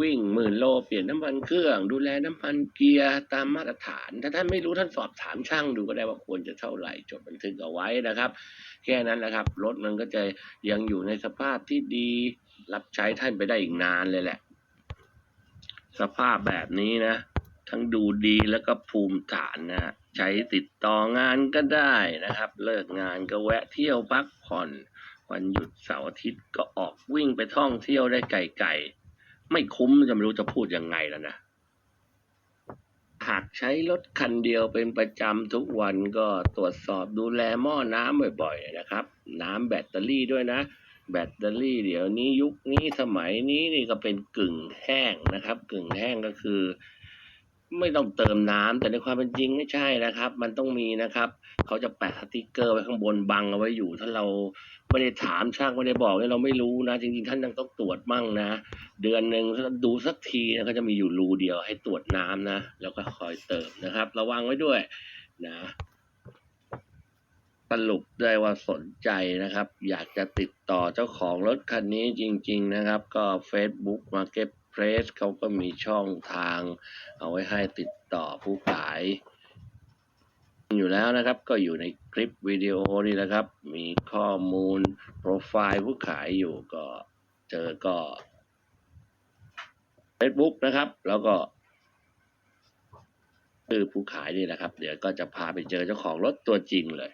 วิ่งหมื่นโลเปลี่ยนน้ำมันเครื่อง ดูแลน้ำมันเกียร์ตามมาตรฐาน ถ้าท่านไม่รู้ท่านสอบถามช่างดูก็ได้ว่าควรจะเท่าไหร่จดบันทึกเอาไว้นะครับ แค่นั้นนะครับรถมันก็จะยังอยู่ในสภาพที่ดี รับใช้ท่านไปได้อีกนานเลยแหละ สภาพแบบนี้นะ ทั้งดูดีแล้วก็ภูมิฐานนะใช้ติดต่องานก็ได้นะครับ เลิกงานก็แวะเที่ยวพักผ่อนวันหยุดเสาร์อาทิตย์ก็ออกวิ่งไปท่องเที่ยวได้ไกลๆ ไม่คุ้มจะไม่รู้จะพูดยังไงแล้วนะ หากใช้รถคันเดียวเป็นประจำทุกวันก็ตรวจสอบดูแลหม้อน้ำบ่อยๆนะครับ น้ำแบตเตอรี่ด้วยนะ แบตเตอรี่เดี๋ยวนี้ยุคนี้สมัยนี้นี่ก็เป็นกึ่งแห้งนะครับ กึ่งแห้งก็คือ ไม่ต้องเติมน้ำแต่ในความเป็นจริงไม่ใช่นะครับ มันต้องมีนะครับ เขาจะแปะสติกเกอร์ไว้ข้างบนบังเอาไว้อยู่ ถ้าเราไม่ได้ถามช่างไม่ได้บอกเนี่ยเราไม่รู้นะ จริงๆท่านยังต้องตรวจมั่งนะ เดือนหนึ่งดูสักทีนะเขาจะมีอยู่รูเดียวให้ตรวจน้ำนะ แล้วก็คอยเติมนะครับ ระวังไว้ด้วยนะสรุปได้ว่าสนใจนะครับ อยากจะติดต่อเจ้าของรถคันนี้จริง ๆนะครับ ก็ Facebook Marketplace เขาก็มีช่องทาง เอาไว้ให้ติดต่อผู้ขาย อยู่แล้วนะครับก็อยู่ในคลิปวิดีโอนี่แหละครับ มีข้อมูล โปรไฟล์ผู้ขายอยู่ก็เจอก็ Facebook นะครับ แล้วก็คือผู้ขายนี่นะครับ เดี๋ยวก็จะพาไปเจอเจ้าของรถตัวจริงเลย